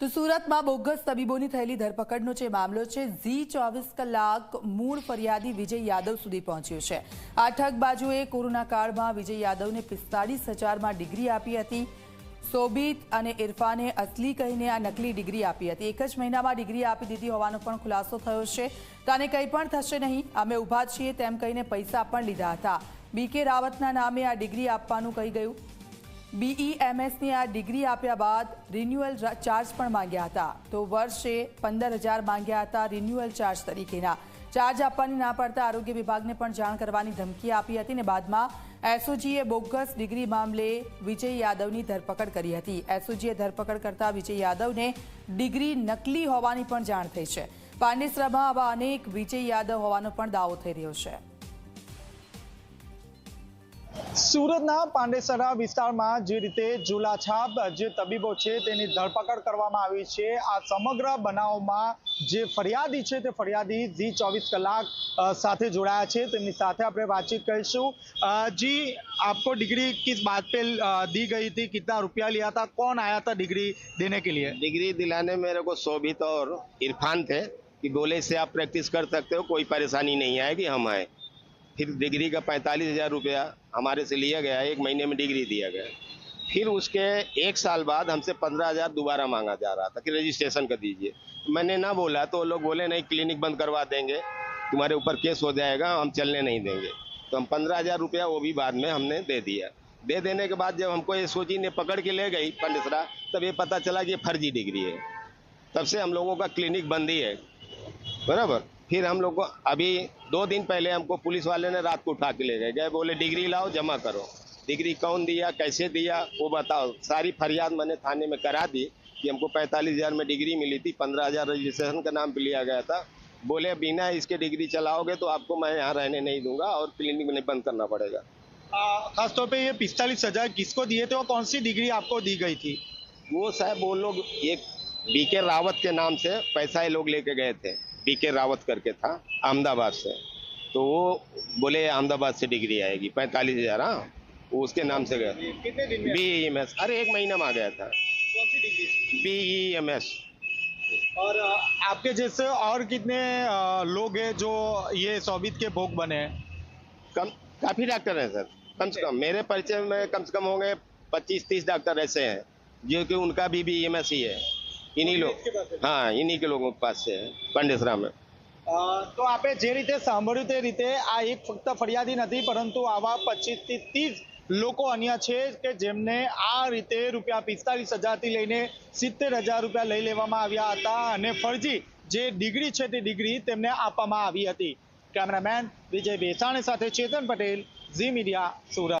તો સુરતમાં બોગસ તબીબોની થયેલી ધરપકડનો જે મામલો છે ઝી ચોવીસ કલાક મૂળ ફરિયાદી વિજય યાદવ સુધી પહોંચ્યો છે આ બાજુએ કોરોના કાળમાં વિજય યાદવને પિસ્તાળીસ હજારમાં ડિગ્રી આપી હતી સોબિત અને ઇરફાને અસલી કહીને આ નકલી ડિગ્રી આપી હતી એક જ મહિનામાં ડિગ્રી આપી દીધી હોવાનો પણ ખુલાસો થયો છે તો આને કંઈ પણ થશે નહીં અમે ઊભા છીએ તેમ કહીને પૈસા પણ લીધા હતા બીકે રાવતના નામે આ ડિગ્રી આપવાનું કહી ગયું બીઈએમએસની e આ ડિગ્રી આપ્યા બાદ રિન્યુઅલ ચાર્જ પણ માંગ્યા હતા તો વર્ષે પંદર હજાર માંગ્યા હતા રિન્યુઅલ ચાર્જ તરીકેના ચાર્જ આપવાની ના પડતા આરોગ્ય વિભાગને પણ જાણ કરવાની ધમકી આપી હતી ને બાદમાં એસઓજીએ બોગસ ડિગ્રી મામલે વિજય યાદવની ધરપકડ કરી હતી એસઓજીએ ધરપકડ કરતા વિજય યાદવને ડિગ્રી નકલી હોવાની પણ જાણ થઈ છે પાંડેસરામાં આવા અનેક વિજય યાદવ હોવાનો પણ દાવો થઈ રહ્યો છે સુરત ના પાંડેસરા વિસ્તારમાં જે રીતે ઝુલા છાબ જે તબીબો છે તેની ધડપકડ કરવામાં આવી છે આ સમગ્ર બનાવમાં જે ફરિયાદ છે તે ફરિયાદની 24 કલાક સાથે જોડાયા છે તેમની સાથે આપણે વાતચીત કરીશું જી આપકો ડિગ્રી કિસ બાત પે દી ગઈ થી કિતના રૂપિયા લિયા થા કોન આયા થા ડિગ્રી દેને કે લિયે ડિગ્રી દિલાને મેરે કો સોભિત ઓર इरफान थे કે ગોલે સે આપ પ્રેક્ટિસ કર સકતે હો કોઈ પરેશાની નહીં આયે گی હમ આ फिर डिग्री का पैंतालीस हज़ार रुपया हमारे से लिया गया एक महीने में डिग्री दिया गया फिर उसके एक साल बाद हमसे पंद्रह हज़ार दोबारा मांगा जा रहा था कि रजिस्ट्रेशन कर दीजिए मैंने ना बोला तो लोग बोले नहीं क्लिनिक बंद करवा देंगे तुम्हारे ऊपर केस हो जाएगा हम चलने नहीं देंगे तो हम पंद्रह हज़ार रुपया वो भी बाद में हमने दे दिया दे देने के बाद जब हमको सोची ने पकड़ के ले गई पंडिसरा तब ये पता चला कि फर्जी डिग्री है तब से हम लोगों का क्लिनिक बंद ही है बराबर फिर हम लोग को अभी दो दिन पहले हमको पुलिस वाले ने रात को उठा के ले गए गए बोले डिग्री लाओ जमा करो डिग्री कौन दिया कैसे दिया वो बताओ सारी फरियाद मैंने थाने में करा दी कि हमको पैंतालीस हज़ार में डिग्री मिली थी पंद्रह हज़ार रजिस्ट्रेशन का नाम पे लिया गया था बोले बिना इसके डिग्री चलाओगे तो आपको मैं यहाँ रहने नहीं दूंगा और क्लिनिक में बंद करना पड़ेगा खासतौर पर ये पिस्तालीस हज़ार किसको दिए थे और कौन सी डिग्री आपको दी गई थी वो साहब वो लोग एक बी के रावत के नाम से पैसा ये लोग लेके गए थे बी के रावत करके था अहमदाबाद से तो वो बोले अहमदाबाद से डिग्री आएगी पैंतालीस हज़ार हाँ वो उसके नाम से गया कितने बी ई एम एस अरे एक महीना में आ गया था बी ई एम एस और आपके जैसे और कितने लोग हैं जो ये सोबित के भोग बने हैं कम काफ़ी डॉक्टर हैं सर कम से कम मेरे परिचय में कम से कम होंगे पच्चीस तीस डॉक्टर ऐसे हैं जो कि उनका भी बी एम एस ही है इन्हीं लोग हाँ इन्हीं के लोगों के पास से पांडेसरा में તો આપણે જે રીતે સાંભળ્યું તે રીતે આ એક ફક્ત ફરિયાદી નથી પરંતુ આવા પચીસથી ત્રીસ લોકો અન્ય છે કે જેમને આ રીતે રૂપિયા પિસ્તાલીસ હજારથી લઈને સિત્તેર હજાર રૂપિયા લઈ લેવામાં આવ્યા હતા અને ફરજી જે ડિગ્રી છે તે ડિગ્રી તેમને આપવામાં આવી હતી કેમેરામેન વિજય બેસાણી સાથે ચેતન પટેલ ઝી મીડિયા સુરત